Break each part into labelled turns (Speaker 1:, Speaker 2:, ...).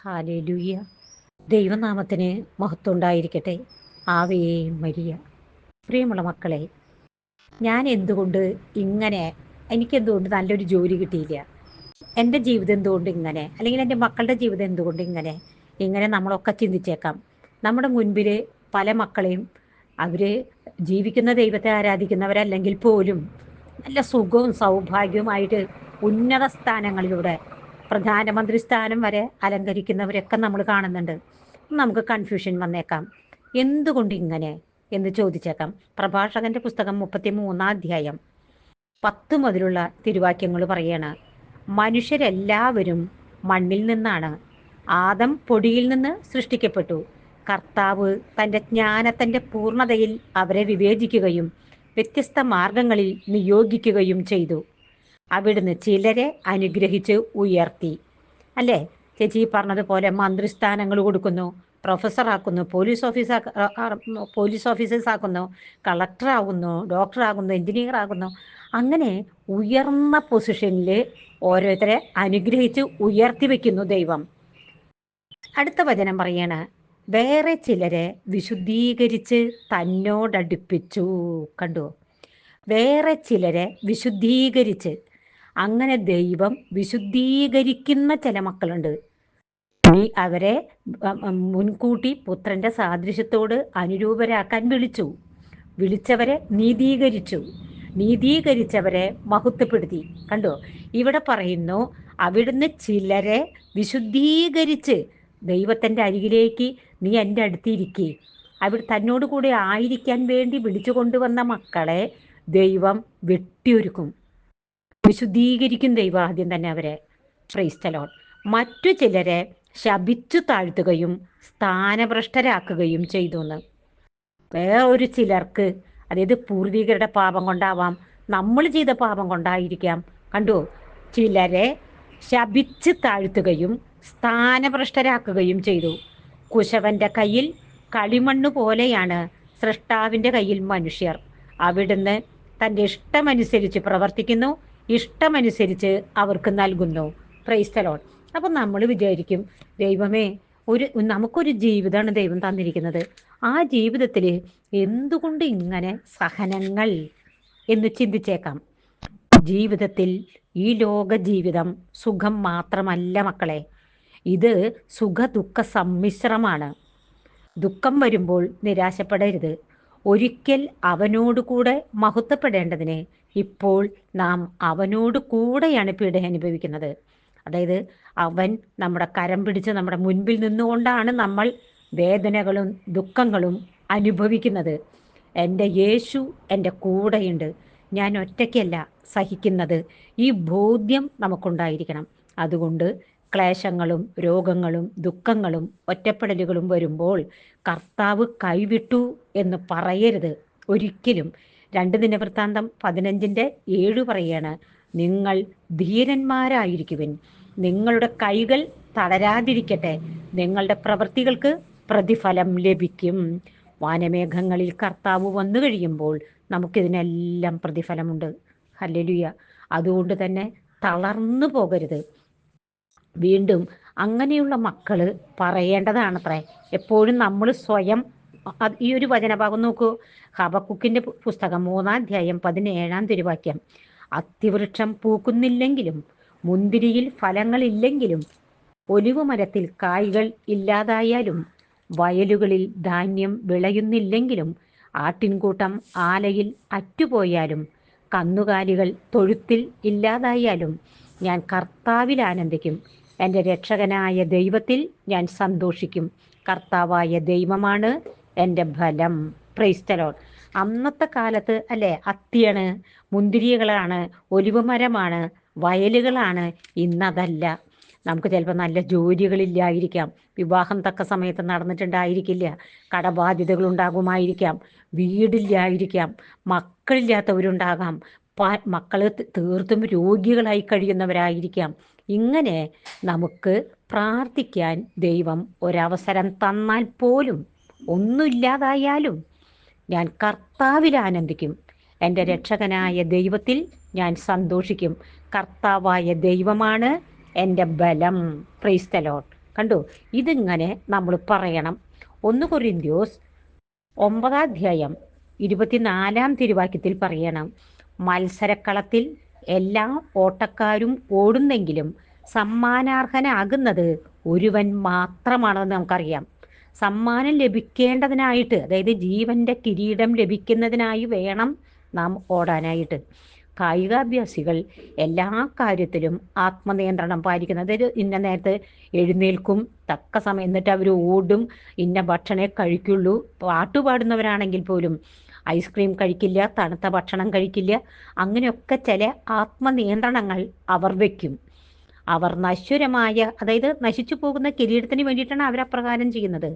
Speaker 1: Hallelujah. ദൈവനാമത്തിന് മഹത്വം ഉണ്ടായിരിക്കട്ടെ ആവേ മരിയ. പ്രിയമുള്ള മക്കളെ ഞാൻ എന്തുകൊണ്ട് ഇങ്ങനെ എനിക്കെന്തുകൊണ്ട് നല്ലൊരു ജോലി കിട്ടിയില്ല? എന്റെ ജീവിതം എന്തുകൊണ്ട് ഇങ്ങനെ? അല്ലെങ്കിൽ എന്റെ മക്കളുടെ ജീവിതം എന്തുകൊണ്ട് ഇങ്ങനെ? ഇങ്ങനെ നമ്മളൊക്കെ ചിന്തിച്ചേക്കാം. നമ്മുടെ മുൻപിൽ പല മക്കളെയും അവർ ജീവിക്കുന്ന ദൈവത്തെ ആരാധിക്കുന്നവരല്ലെങ്കിൽ പോലും നല്ല സുഖവും സൗഭാഗ്യവുമായിട്ട് ഉന്നത സ്ഥാനങ്ങളിലൂടെ പ്രധാനമന്ത്രി സ്ഥാനം വരെ അലങ്കരിക്കുന്നവരൊക്കെ നമ്മൾ കാണുന്നുണ്ട്. നമുക്ക് കൺഫ്യൂഷൻ വന്നേക്കാം. എന്തുകൊണ്ട് ഇങ്ങനെ എന്ന് ചോദിച്ചേക്കാം. പ്രഭാഷകന്റെ പുസ്തകം മുപ്പത്തി മൂന്നാം അധ്യായം പത്ത് മുതലുള്ള തിരുവാക്യങ്ങൾ പറയാണ്. മനുഷ്യരെല്ലാവരും മണ്ണിൽ നിന്നാണ്. ആദം പൊടിയിൽ നിന്ന് സൃഷ്ടിക്കപ്പെട്ടു. കർത്താവ് തന്റെ ജ്ഞാനത്തിന്റെ പൂർണതയിൽ അവരെ വിവേചിക്കുകയും വ്യത്യസ്ത മാർഗങ്ങളിൽ നിയോഗിക്കുകയും ചെയ്തു. അവിടുന്ന് ചിലരെ അനുഗ്രഹിച്ച് ഉയർത്തി. അല്ലേ? ചേച്ചി പറഞ്ഞതുപോലെ മന്ത്രിസ്ഥാനങ്ങൾ കൊടുക്കുന്നു പ്രൊഫസർ ആക്കുന്നു പോലീസ് ഓഫീസ് പോലീസ് ഓഫീസേഴ്സ് ആക്കുന്നു കളക്ടറാകുന്നു ഡോക്ടറാകുന്നു എഞ്ചിനീയർ ആകുന്നു അങ്ങനെ ഉയർന്ന പൊസിഷനിൽ ഓരോരുത്തരെ അനുഗ്രഹിച്ച് ഉയർത്തി വെക്കുന്നു ദൈവം. അടുത്ത വചനം പറയാണ് വേറെ ചിലരെ വിശുദ്ധീകരിച്ച് തന്നോടടുപ്പിച്ചു. കണ്ടു? വേറെ ചിലരെ വിശുദ്ധീകരിച്ച് അങ്ങനെ ദൈവം വിശുദ്ധീകരിക്കുന്ന ചില മക്കളുണ്ട്. നീ അവരെ മുൻകൂട്ടി പുത്രന്റെ സാദൃശ്യത്തോട് അനുരൂപരാക്കാൻ വിളിച്ചു. വിളിച്ചവരെ നീതീകരിച്ചു. നീതീകരിച്ചവരെ മഹത്വപ്പെടുത്തി. കണ്ടോ? ഇവിടെ പറയുന്നു അവിടുന്ന് ചിലരെ വിശുദ്ധീകരിച്ച് ദൈവത്തിന്റെ അരികിലേക്ക് നീ എന്റെ അടുത്തിരിക്കേ അവിടെ തന്നോട് കൂടെ ആയിരിക്കാൻ വേണ്ടി വിളിച്ചു കൊണ്ടുവന്ന മക്കളെ ദൈവം വെട്ടിയൊരുക്കും. വിശുദ്ധീകരിക്കും ദൈവം ആദ്യം തന്നെ അവരെ. ക്രൈസ്തലോൺ മറ്റു ചിലരെ ശപിച്ചു താഴ്ത്തുകയും സ്ഥാനഭ്രഷ്ടരാക്കുകയും ചെയ്തു എന്ന് വേറൊരു ചിലർക്ക് അതായത് പൂർവികരുടെ പാപം കൊണ്ടാവാം നമ്മൾ ചെയ്ത പാപം കൊണ്ടായിരിക്കാം. കണ്ടു? ചിലരെ ശപിച്ച് താഴ്ത്തുകയും സ്ഥാനഭ്രഷ്ടരാക്കുകയും ചെയ്തു. കുശവന്റെ കയ്യിൽ കളിമണ്ണ് പോലെയാണ് സൃഷ്ടാവിന്റെ കയ്യിൽ മനുഷ്യർ. അവിടുന്ന് തന്റെ ഇഷ്ടമനുസരിച്ച് പ്രവർത്തിക്കുന്നു. ഇഷ്ടമനുസരിച്ച് അവർക്ക് നൽകുന്നു. ക്രൈസ്തലോൺ അപ്പം നമ്മൾ വിചാരിക്കും ദൈവമേ ഒരു നമുക്കൊരു ജീവിതമാണ് ദൈവം തന്നിരിക്കുന്നത്. ആ ജീവിതത്തിൽ എന്തുകൊണ്ട് ഇങ്ങനെ സഹനങ്ങൾ എന്ന് ചിന്തിച്ചേക്കാം. ജീവിതത്തിൽ ഈ ലോക ജീവിതം സുഖം മാത്രമല്ല മക്കളെ. ഇത് സുഖ ദുഃഖ സമ്മിശ്രമാണ്. ദുഃഖം വരുമ്പോൾ നിരാശപ്പെടരുത്. ഒരിക്കൽ അവനോട് കൂടെ മഹത്വപ്പെടേണ്ടതിന് ഇപ്പോൾ നാം അവനോട് കൂടെയാണ് പീഡ അനുഭവിക്കുന്നത്. അതായത് അവൻ നമ്മുടെ കരം പിടിച്ച് നമ്മുടെ മുൻപിൽ നിന്നുകൊണ്ടാണ് നമ്മൾ വേദനകളും ദുഃഖങ്ങളും അനുഭവിക്കുന്നത്. എന്റെ യേശു എന്റെ കൂടെയുണ്ട്. ഞാൻ ഒറ്റയ്ക്കല്ല സഹിക്കുന്നത്. ഈ ബോധ്യം നമുക്കുണ്ടായിരിക്കണം. അതുകൊണ്ട് ക്ലേശങ്ങളും രോഗങ്ങളും ദുഃഖങ്ങളും ഒറ്റപ്പെടലുകളും വരുമ്പോൾ കർത്താവ് കൈവിട്ടു എന്ന് പറയരുത്. ഒരിക്കലും രണ്ട് ദിനവൃത്താന്തം പതിനഞ്ചിന്റെ ഏഴ് പറയാണ്. നിങ്ങൾ ധീരന്മാരായിരിക്കുവിൻ. നിങ്ങളുടെ കൈകൾ തളരാതിരിക്കട്ടെ. നിങ്ങളുടെ പ്രവൃത്തികൾക്ക് പ്രതിഫലം ലഭിക്കും. വാനമേഘങ്ങളിൽ കർത്താവ് വന്നു കഴിയുമ്പോൾ നമുക്കിതിനെല്ലാം പ്രതിഫലമുണ്ട്. ഹല്ലേലൂയ. അതുകൊണ്ട് തന്നെ തളർന്നു പോകരുത്. വീണ്ടും അങ്ങനെയുള്ള മക്കൾ പറയേണ്ടതാണത്രേ. എപ്പോഴും നമ്മൾ സ്വയം ഈ ഒരു വചനഭാഗം നോക്കൂ. ഹബക്കുക്കിന്റെ പുസ്തകം മൂന്നാം അധ്യായം പതിനേഴാം തിരുവാക്യം. അത്തിവൃക്ഷം പൂക്കുന്നില്ലെങ്കിലും മുന്തിരിയിൽ ഫലങ്ങളില്ലെങ്കിലും ഒലിവ് മരത്തിൽ കായ്കൾ ഇല്ലാതായാലും വയലുകളിൽ ധാന്യം വിളയുന്നില്ലെങ്കിലും ആട്ടിൻകൂട്ടം ആലയിൽ അറ്റുപോയാലും കന്നുകാലികൾ തൊഴുത്തിൽ ഇല്ലാതായാലും ഞാൻ കർത്താവിൽ ആനന്ദിക്കും. എന്റെ രക്ഷകനായ ദൈവത്തിൽ ഞാൻ സന്തോഷിക്കും. കർത്താവായ ദൈവമാണ് എന്റെ ഫലം. പ്രൈസ്തലോൺ അന്നത്തെ കാലത്ത് അല്ലേ അത്തിയാണ് മുന്തിരികളാണ് ഒലിവുമരമാണ് വയലുകളാണ് ഇന്നതല്ല. നമുക്ക് ചിലപ്പോൾ നല്ല ജോലികളില്ലായിരിക്കാം വിവാഹം തക്ക സമയത്ത് നടന്നിട്ടുണ്ടായിരിക്കില്ല കടബാധ്യതകൾ ഉണ്ടാകുമായിരിക്കാം വീടില്ലായിരിക്കാം മക്കളില്ലാത്തവരുണ്ടാകാം മക്കൾ തീർത്തും രോഗികളായി കഴിയുന്നവരായിരിക്കാം. ഇങ്ങനെ നമുക്ക് പ്രാർത്ഥിക്കാൻ ദൈവം ഒരവസരം തന്നാൽ പോലും ഒന്നുമില്ലാതായാലും ഞാൻ കർത്താവിൽ ആനന്ദിക്കും. എന്റെ രക്ഷകനായ ദൈവത്തിൽ ഞാൻ സന്തോഷിക്കും. കർത്താവായ ദൈവമാണ് എന്റെ ബലം. പ്രൈസ്തലോട്ട് കണ്ടു? ഇതിങ്ങനെ നമ്മൾ പറയണം. ഒന്ന് കൊരിന്ത്യോസ് ഒമ്പതാം അധ്യായം ഇരുപത്തിനാലാം തിരുവാക്യത്തിൽ പറയണം. മത്സരക്കളത്തിൽ എല്ലാ ഓട്ടക്കാരും ഓടുന്നെങ്കിലും സമ്മാനാർഹനാകുന്നത് ഒരുവൻ മാത്രമാണെന്ന് നമുക്കറിയാം. സമ്മാനം ലഭിക്കേണ്ടതിനായിട്ട് അതായത് ജീവന്റെ കിരീടം ലഭിക്കുന്നതിനായി വേണം നാം ഓടാനായിട്ട്. കായികാഭ്യാസികൾ എല്ലാ കാര്യത്തിലും ആത്മനിയന്ത്രണം പാലിക്കുന്നത് അതായത് ഇന്ന നേരത്തെ എഴുന്നേൽക്കും തക്ക സമയം എന്നിട്ട് അവർ ഓടും ഇന്ന ഭക്ഷണേ കഴിക്കുള്ളൂ. പാട്ടുപാടുന്നവരാണെങ്കിൽ പോലും ഐസ്ക്രീം കഴിക്കില്ല തണുത്ത ഭക്ഷണം കഴിക്കില്ല. അങ്ങനെയൊക്കെ ചില ആത്മനിയന്ത്രണങ്ങൾ അവർ വയ്ക്കും. അവർ നശ്വരമായ അതായത് നശിച്ചു പോകുന്ന കിരീടത്തിന് വേണ്ടിയിട്ടാണ് അപ്രകാരം ചെയ്യുന്നത്.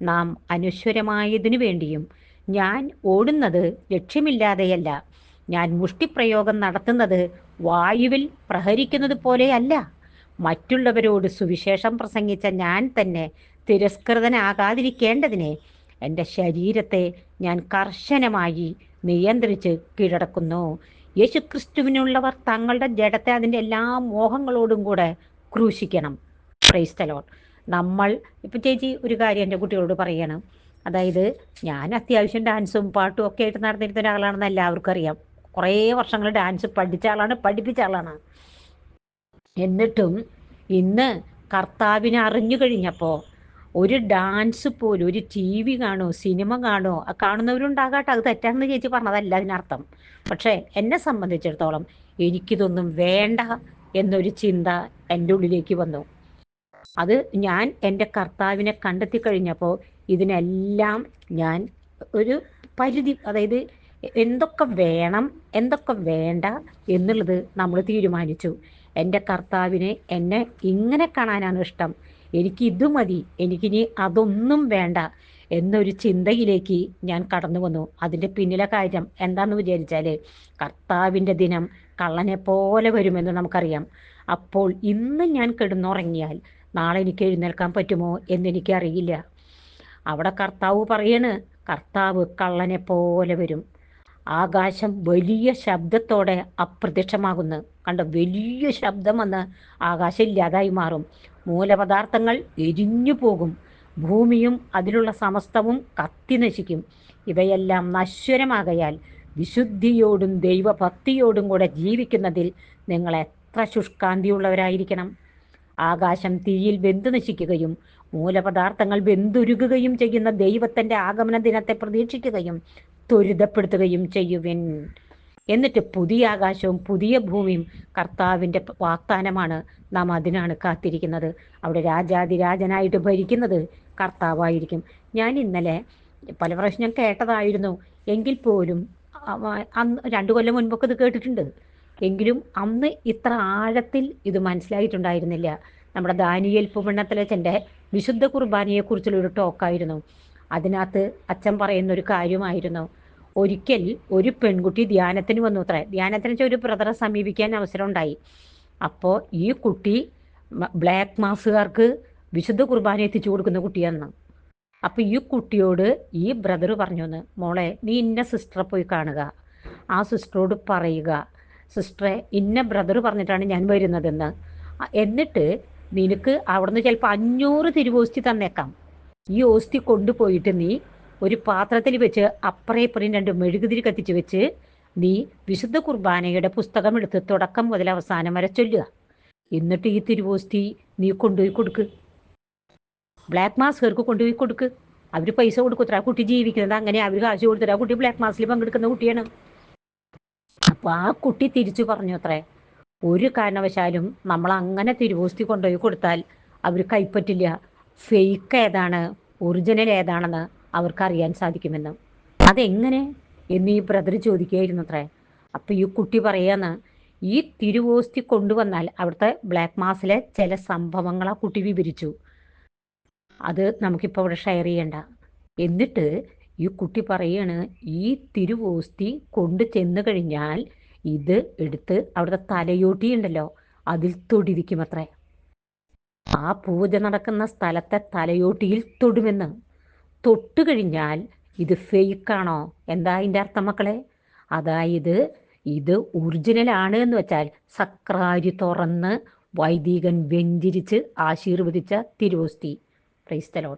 Speaker 1: നാം അനശ്വരമായതിനു വേണ്ടിയും ഞാൻ ഓടുന്നത് ലക്ഷ്യമില്ലാതെയല്ല. ഞാൻ മുഷ്ടിപ്രയോഗം നടത്തുന്നത് വായുവിൽ പ്രഹരിക്കുന്നത് പോലെയല്ല. മറ്റുള്ളവരോട് സുവിശേഷം പ്രസംഗിച്ച ഞാൻ തന്നെ തിരസ്കൃതനാകാതിരിക്കേണ്ടതിനെ എന്റെ ശരീരത്തെ ഞാൻ കർശനമായി നിയന്ത്രിച്ച് കീഴടക്കുന്നു. യേശുക്രിസ്തുവിനുള്ളവർ തങ്ങളുടെ ജഡത്തെ അതിന്റെ എല്ലാ മോഹങ്ങളോടും കൂടെ ക്രൂശിക്കണം. ക്രൈസ്തലോൺ നമ്മൾ ഇപ്പം ചേച്ചി ഒരു കാര്യം എന്റെ കുട്ടികളോട് പറയണം. അതായത് ഞാൻ അത്യാവശ്യം ഡാൻസും പാട്ടും ഒക്കെ ആയിട്ട് നടന്നിരുന്ന ഒരാളാണെന്ന് എല്ലാവർക്കും അറിയാം. കുറേ വർഷങ്ങൾ ഡാൻസ് പഠിച്ച ആളാണ് പഠിപ്പിച്ച ആളാണ്. എന്നിട്ടും ഇന്ന് കർത്താവിനെ അറിഞ്ഞു കഴിഞ്ഞപ്പോൾ ഒരു ഡാൻസ് പോലും ഒരു ടി വി കാണോ സിനിമ കാണോ കാണുന്നവരുണ്ടാകാട്ടെ. അത് തെറ്റാണെന്ന് ചേച്ചി പറഞ്ഞതല്ല അതിനർത്ഥം. പക്ഷേ എന്നെ സംബന്ധിച്ചിടത്തോളം എനിക്കിതൊന്നും വേണ്ട എന്നൊരു ചിന്ത എന്റെ ഉള്ളിലേക്ക് വന്നു. അത് ഞാൻ എന്റെ കർത്താവിനെ കണ്ടെത്തി കഴിഞ്ഞപ്പോൾ ഇതിനെല്ലാം ഞാൻ ഒരു പരിധി അതായത് എന്തൊക്കെ വേണം എന്തൊക്കെ വേണ്ട എന്നുള്ളത് നമ്മൾ തീരുമാനിച്ചു. എന്റെ കർത്താവിനെ എന്നെ ഇങ്ങനെ കാണാനാണ് ഇഷ്ടം. എനിക്ക് മതി എനിക്കിനി അതൊന്നും വേണ്ട എന്നൊരു ചിന്തയിലേക്ക് ഞാൻ കടന്നു വന്നു. അതിന്റെ പിന്നിലെ കാര്യം എന്താന്ന് വിചാരിച്ചാൽ കർത്താവിന്റെ ദിനം കള്ളനെ പോലെ വരുമെന്ന് നമുക്കറിയാം. അപ്പോൾ ഇന്ന് ഞാൻ കിടന്നുറങ്ങിയാൽ നാളെ എനിക്ക് എഴുന്നേൽക്കാൻ പറ്റുമോ എന്നെനിക്കറിയില്ല. അവിടെ കർത്താവ് പറയണ് കർത്താവ് കള്ളനെ പോലെ വരും. ആകാശം വലിയ ശബ്ദത്തോടെ അപ്രത്യക്ഷമാകുന്നു. കണ്ട വലിയ ശബ്ദം വന്ന് ആകാശം ഇല്ലാതായി മാറും. മൂലപദാർത്ഥങ്ങൾ എരിഞ്ഞു പോകും. ഭൂമിയും അതിലുള്ള സമസ്തവും കത്തി നശിക്കും. ഇവയെല്ലാം നശ്വരമാകയാൽ വിശുദ്ധിയോടും ദൈവഭക്തിയോടും കൂടെ ജീവിക്കുന്നതിൽ നിങ്ങൾ എത്ര ശുഷ്കാന്തിയുള്ളവരായിരിക്കണം. ആകാശം തീയിൽ വെന്തു നശിക്കുകയും മൂലപദാർത്ഥങ്ങൾ വെന്തുരുകുകയും ചെയ്യുന്ന ദൈവത്തിന്റെ ആഗമന ദിനത്തെ പ്രതീക്ഷിക്കുകയും ത്വരിതപ്പെടുത്തുകയും ചെയ്യുവിൻ. എന്നിട്ട് പുതിയ ആകാശവും പുതിയ ഭൂമിയും കർത്താവിന്റെ വാഗ്ദാനമാണ് നാം അതിനാണ് കാത്തിരിക്കുന്നത്. അവിടെ രാജാതിരാജനായിട്ട് ഭരിക്കുന്നത് കർത്താവായിരിക്കും. ഞാൻ ഇന്നലെ പല പ്രാവശ്യം കേട്ടതായിരുന്നു. എങ്കിൽ പോലും അന്ന് രണ്ടു കൊല്ലം മുൻപൊക്കെ ഇത് കേട്ടിട്ടുണ്ട്. എങ്കിലും അന്ന് ഇത്ര ആഴത്തിൽ ഇത് മനസ്സിലായിട്ടുണ്ടായിരുന്നില്ല. നമ്മുടെ ദാനിയൽ പുമണ്ണത്തിലച്ഛന്റെ വിശുദ്ധ കുർബാനയെക്കുറിച്ചുള്ള ഒരു ടോക്കായിരുന്നു. അതിനകത്ത് അച്ഛൻ പറയുന്ന ഒരു കാര്യമായിരുന്നു. ഒരിക്കൽ ഒരു പെൺകുട്ടി ധ്യാനത്തിന് വന്നു അത്രേ. ധ്യാനത്തിന് വെച്ചാൽ ഒരു ബ്രദറെ സമീപിക്കാൻ അവസരം ഉണ്ടായി അപ്പോൾ ഈ കുട്ടി ബ്ലാക്ക് മാസുകാർക്ക് വിശുദ്ധ കുർബാന എത്തിച്ചു കൊടുക്കുന്ന കുട്ടിയാണ് അപ്പോൾ ഈ കുട്ടിയോട് ഈ ബ്രദർ പറഞ്ഞു എന്ന് മോളെ നീ ഇന്ന സിസ്റ്ററെ പോയി കാണുക. ആ സിസ്റ്ററോട് പറയുക. സിസ്റ്ററെ ഇന്ന ബ്രദർ പറഞ്ഞിട്ടാണ് ഞാൻ വരുന്നതെന്ന്. എന്നിട്ട് നിനക്ക് അവിടുന്ന് ചിലപ്പോൾ അഞ്ഞൂറ് തിരുവോസ്തി തന്നേക്കാം. ഈ ഓസ്തി കൊണ്ടുപോയിട്ട് നീ ഒരു പാത്രത്തിൽ വെച്ച് അപ്പറേ പറയും രണ്ട് മെഴുകുതിരി കത്തിച്ച് വെച്ച് നീ വിശുദ്ധ കുർബാനയുടെ പുസ്തകം എടുത്ത് തുടക്കം മുതൽ അവസാനം വരെ ചൊല്ലുക. എന്നിട്ട് ഈ തിരുവോസ്തി നീ കൊണ്ടുപോയി കൊടുക്ക്. ബ്ലാക്ക് മാസ്കർക്ക് കൊണ്ടുപോയി കൊടുക്ക്. അവർ പൈസ കൊടുക്കുത്ര ആ കുട്ടി ജീവിക്കുന്നത് അങ്ങനെ അവർ കാശ് കൊടുത്തിട്ട് ആ കുട്ടി ബ്ലാക്ക് മാസിൽ പങ്കെടുക്കുന്ന കുട്ടിയാണ്. അപ്പോൾ ആ കുട്ടി തിരിച്ചു പറഞ്ഞു അത്രേ ഒരു കാരണവശാലും നമ്മൾ അങ്ങനെ തിരുവോസ്തി കൊണ്ടുപോയി കൊടുത്താൽ അവർ കൈപ്പറ്റില്ല. ഫേക്ക് ഏതാണ്? ഒറിജിനൽ ഏതാണെന്ന് അവർക്ക് അറിയാൻ സാധിക്കുമെന്ന്. അതെങ്ങനെ? എന്ന് ഈ ബ്രദർ ചോദിക്കുകയായിരുന്നു അത്രേ. അപ്പം ഈ കുട്ടി പറയാന്ന് ഈ തിരുവോസ്തി കൊണ്ടുവന്നാൽ അവിടുത്തെ ബ്ലാക്ക് മാസിലെ ചില സംഭവങ്ങൾ ആ കുട്ടി വിവരിച്ചു. അത് നമുക്കിപ്പോൾ അവിടെ ഷെയർ ചെയ്യണ്ട. എന്നിട്ട് ഈ കുട്ടി പറയാണ് ഈ തിരുവോസ്തി കൊണ്ടു ചെന്ന് കഴിഞ്ഞാൽ ഇത് എടുത്ത് അവിടുത്തെ തലയോട്ടി ഉണ്ടല്ലോ അതിൽ തൊടിരിക്കുമത്രേ ആ പൂജ നടക്കുന്ന സ്ഥലത്തെ തലയോട്ടിയിൽ തൊടുമെന്ന്. തൊട്ട് കഴിഞ്ഞാൽ ഇത് ഫേക്കാണോ എന്താ അതിന്റെ അർത്ഥം മക്കളെ? അതായത് ഇത് ഒറിജിനൽ ആണ് എന്ന് വെച്ചാൽ സക്രാരി തുറന്ന് വൈദികൻ വെഞ്ചിരിച്ച് ആശീർവദിച്ച തിരുവോസ്തി. ക്രൈസ്തലോൺ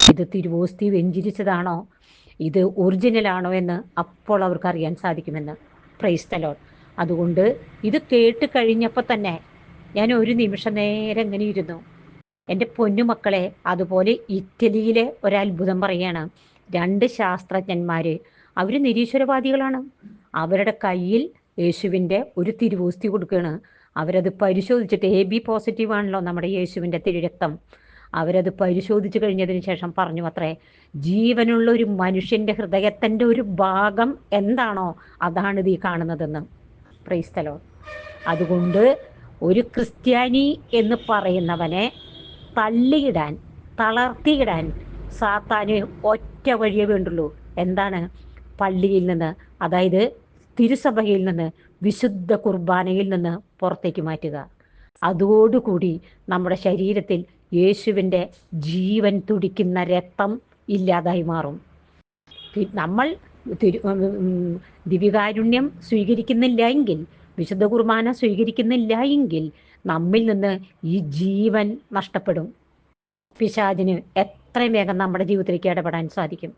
Speaker 1: ഇത് തിരുവോസ്തി വെഞ്ചിരിച്ചതാണോ? ഇത് ഒറിജിനലാണോ എന്ന് അപ്പോൾ അവർക്ക് അറിയാൻ സാധിക്കുമെന്ന്. ക്രൈസ്തലോൺ അതുകൊണ്ട് ഇത് കേട്ട് കഴിഞ്ഞപ്പോൾ തന്നെ ഞാൻ ഒരു നിമിഷം നേരം ഇങ്ങനെ ഇരുന്നു. എന്റെ പൊന്നുമക്കളെ അതുപോലെ ഇറ്റലിയിലെ ഒരത്ഭുതം പറയാണ്. രണ്ട് ശാസ്ത്രജ്ഞന്മാർ അവർ നിരീശ്വരവാദികളാണ്. അവരുടെ കയ്യിൽ യേശുവിന്റെ ഒരു തിരുവൂസ്തി കൊടുക്കുകയാണ് അവരത് പരിശോധിച്ചിട്ട് എ ബി പോസിറ്റീവ് ആണല്ലോ നമ്മുടെ യേശുവിന്റെ തിരുരക്തം. അവരത് പരിശോധിച്ചു കഴിഞ്ഞതിന് ശേഷം പറഞ്ഞു അത്രേ ജീവനുള്ള ഒരു മനുഷ്യന്റെ ഹൃദയത്തിന്റെ ഒരു ഭാഗം എന്താണോ അതാണ് ഇത് ഈ കാണുന്നതെന്ന്. പ്രൈസ്തലോ അതുകൊണ്ട് ഒരു ക്രിസ്ത്യാനി എന്ന് പറയുന്നവനെ തള്ളിയിടാൻ തളർത്തിയിടാൻ സാത്താന് ഒറ്റ വഴിയേ വേണ്ടുള്ളൂ. എന്താണ്? പള്ളിയിൽ നിന്ന് അതായത് തിരുസഭയിൽ നിന്ന് വിശുദ്ധ കുർബാനയിൽ നിന്ന് പുറത്തേക്ക് മാറ്റുക. അതോടുകൂടി നമ്മുടെ ശരീരത്തിൽ യേശുവിന്റെ ജീവൻ തുടിക്കുന്ന രക്തം ഇല്ലാതായി മാറും. നമ്മൾ ദിവ്യകാരുണ്യം സ്വീകരിക്കുന്നില്ല എങ്കിൽ വിശുദ്ധ കുർബാന സ്വീകരിക്കുന്നില്ല എങ്കിൽ നമ്മിൽ നിന്ന് ഈ ജീവൻ നഷ്ടപ്പെടും. പിശാചിന് എത്രയും വേഗം നമ്മുടെ ജീവിതത്തിലേക്ക് ഇടപെടാൻ സാധിക്കും.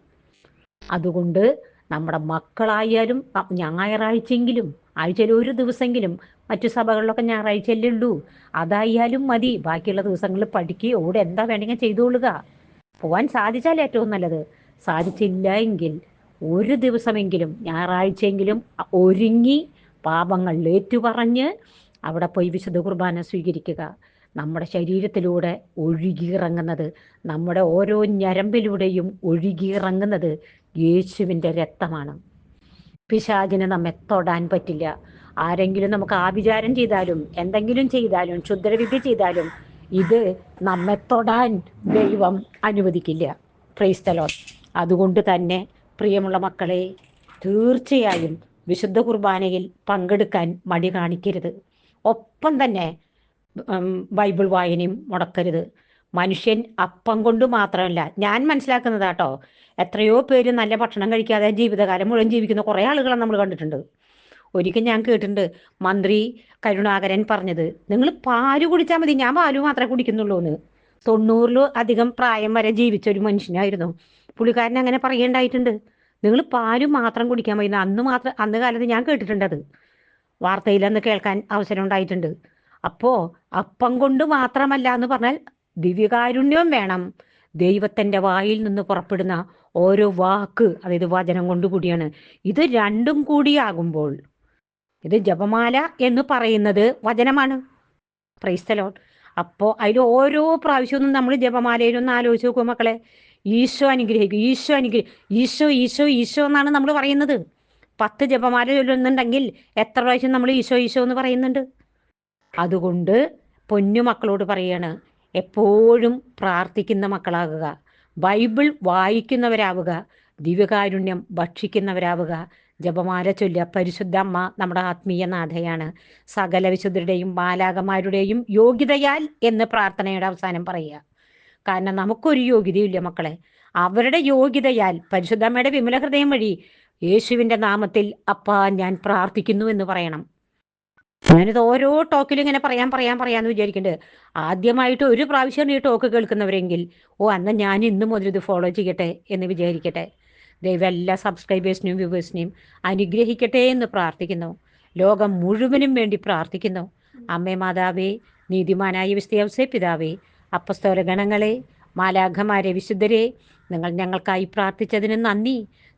Speaker 1: അതുകൊണ്ട് നമ്മുടെ മക്കളായാലും ഞായറാഴ്ചയെങ്കിലും ആഴ്ചയിൽ ഒരു ദിവസമെങ്കിലും മറ്റു സഭകളിലൊക്കെ ഞായറാഴ്ചയല്ലേ ഉള്ളൂ. അതായാലും മതി. ബാക്കിയുള്ള ദിവസങ്ങളിൽ പഠിക്കുകയോ ഓടെ എന്താ വേണമെങ്കിൽ ചെയ്തുകൊള്ളുക പോവാൻ സാധിച്ചാൽ ഏറ്റവും നല്ലത്. സാധിച്ചില്ല എങ്കിൽ ഒരു ദിവസമെങ്കിലും ഞായറാഴ്ചയെങ്കിലും ഒരുങ്ങി പാപങ്ങൾ ഏറ്റുപറഞ്ഞ് അവിടെ പോയി വിശുദ്ധ കുർബാന സ്വീകരിക്കുക. നമ്മുടെ ശരീരത്തിലൂടെ ഒഴുകിയിറങ്ങുന്നത് നമ്മുടെ ഓരോ ഞരമ്പിലൂടെയും ഒഴുകിയിറങ്ങുന്നത് യേശുവിന്റെ രക്തമാണ്. പിശാചിന് നമ്മെ തൊടാൻ പറ്റില്ല. ആരെങ്കിലും നമുക്ക് ആഭിചാരം ചെയ്താലും എന്തെങ്കിലും ചെയ്താലും ക്ഷുദ്രവിദ്യ ചെയ്താലും ഇത് നമ്മെ തൊടാൻ ദൈവം അനുവദിക്കില്ല. ക്രൈസ്തലോ അതുകൊണ്ട് തന്നെ പ്രിയമുള്ള മക്കളെ തീർച്ചയായും വിശുദ്ധ കുർബാനയിൽ പങ്കെടുക്കാൻ മടി കാണിക്കരുത്. ഒപ്പം തന്നെ ബൈബിൾ വായനയും മുടക്കരുത്. മനുഷ്യൻ അപ്പം കൊണ്ട് മാത്രമല്ല ഞാൻ മനസ്സിലാക്കുന്നത് കേട്ടോ എത്രയോ പേര് നല്ല ഭക്ഷണം കഴിക്കാതെ ജീവിതകാലം മുഴുവൻ ജീവിക്കുന്ന കുറേ ആളുകളെ നമ്മൾ കണ്ടിട്ടുണ്ട്. ഒരിക്കൽ ഞാൻ കേട്ടിട്ടുണ്ട് മന്ത്രി കരുണാകരൻ പറഞ്ഞത് നിങ്ങൾ പാൽ കുടിച്ചാൽ മതി ഞാൻ പാൽ മാത്രമേ കുടിക്കുന്നുള്ളൂ എന്ന് തൊണ്ണൂറിലോ അധികം പ്രായം വരെ ജീവിച്ച ഒരു മനുഷ്യനായിരുന്നു. പുള്ളിക്കാരൻ അങ്ങനെ പറയേണ്ടായിട്ടുണ്ട് നിങ്ങൾ പാൽ മാത്രം കുടിക്കാൻ മതി അന്ന് മാത്രം അന്ന് കാലത്ത് ഞാൻ കേട്ടിട്ടുണ്ട് അത് വാർത്തയിൽ അന്ന് കേൾക്കാൻ അവസരം ഉണ്ടായിട്ടുണ്ട് അപ്പോൾ അപ്പം കൊണ്ട് മാത്രമല്ല എന്ന് പറഞ്ഞാൽ ദിവ്യകാരുണ്യം വേണം. ദൈവത്തിന്റെ വായിൽ നിന്ന് പുറപ്പെടുന്ന ഓരോ വാക്ക് അതായത് വചനം കൊണ്ട് കൂടിയാണ്. ഇത് രണ്ടും കൂടിയാകുമ്പോൾ ഇത് ജപമാല എന്ന് പറയുന്നത് വചനമാണ്. ക്രൈസ്തലോൺ അപ്പോൾ അതിൽ ഓരോ പ്രാവശ്യവും നമ്മൾ ജപമാലയിലൊന്ന് ആലോചിച്ച് നോക്കുക മക്കളെ. ഈശോ അനുഗ്രഹിക്കും ഈശോ അനുഗ്രഹി ഈശോ ഈശോ ഈശോ എന്നാണ് നമ്മൾ പറയുന്നത്. പത്ത് ജപമാല ചൊല്ലുന്നുണ്ടെങ്കിൽ എത്ര പ്രാവശ്യം നമ്മൾ ഈശോ ഈശോ എന്ന് പറയുന്നുണ്ട്? അതുകൊണ്ട് പൊന്നു മക്കളോട് പറയാണ് എപ്പോഴും പ്രാർത്ഥിക്കുന്ന മക്കളാകുക ബൈബിൾ വായിക്കുന്നവരാവുക ദിവ്യകാരുണ്യം ഭക്ഷിക്കുന്നവരാവുക ജപമാല ചൊല്ലുക. പരിശുദ്ധ അമ്മ നമ്മുടെ ആത്മീയ നാഥയാണ്. സകല വിശുദ്ധരുടെയും ബാലാകന്മാരുടെയും യോഗ്യതയാൽ എന്ന് പ്രാർത്ഥനയുടെ അവസാനം പറയുക. കാരണം നമുക്കൊരു യോഗ്യതയില്ല മക്കളെ. അവരുടെ യോഗ്യതയാൽ പരിശുദ്ധമ്മയുടെ വിമല ഹൃദയം വഴി യേശുവിന്റെ നാമത്തിൽ അപ്പ ഞാൻ പ്രാർത്ഥിക്കുന്നു എന്ന് പറയണം. ഞാനിത് ഓരോ ടോക്കിലും ഇങ്ങനെ പറയാൻ പറയാൻ പറയാന്ന് വിചാരിക്കുന്നുണ്ട് ആദ്യമായിട്ട് ഒരു പ്രാവശ്യം ഈ ടോക്ക് കേൾക്കുന്നവരെങ്കിൽ ഓ അന്ന് ഞാൻ ഇന്ന് മുതൽ ഇത് ഫോളോ ചെയ്യട്ടെ എന്ന് വിചാരിക്കട്ടെ. ദൈവം എല്ലാ സബ്സ്ക്രൈബേഴ്സിനെയും വ്യൂവേഴ്സിനെയും അനുഗ്രഹിക്കട്ടെ എന്ന് പ്രാർത്ഥിക്കുന്നു. ലോകം മുഴുവനും വേണ്ടി പ്രാർത്ഥിക്കുന്നു. അമ്മേ മാതാവേ നീതിമാനായ വിസ്തയാവസേ പിതാവേ അപ്പസ്തോല ഗണങ്ങളെ മാലാഖമാരെ വിശുദ്ധരെ നിങ്ങൾ ഞങ്ങൾക്കായി പ്രാർത്ഥിച്ചതിന് നന്ദി.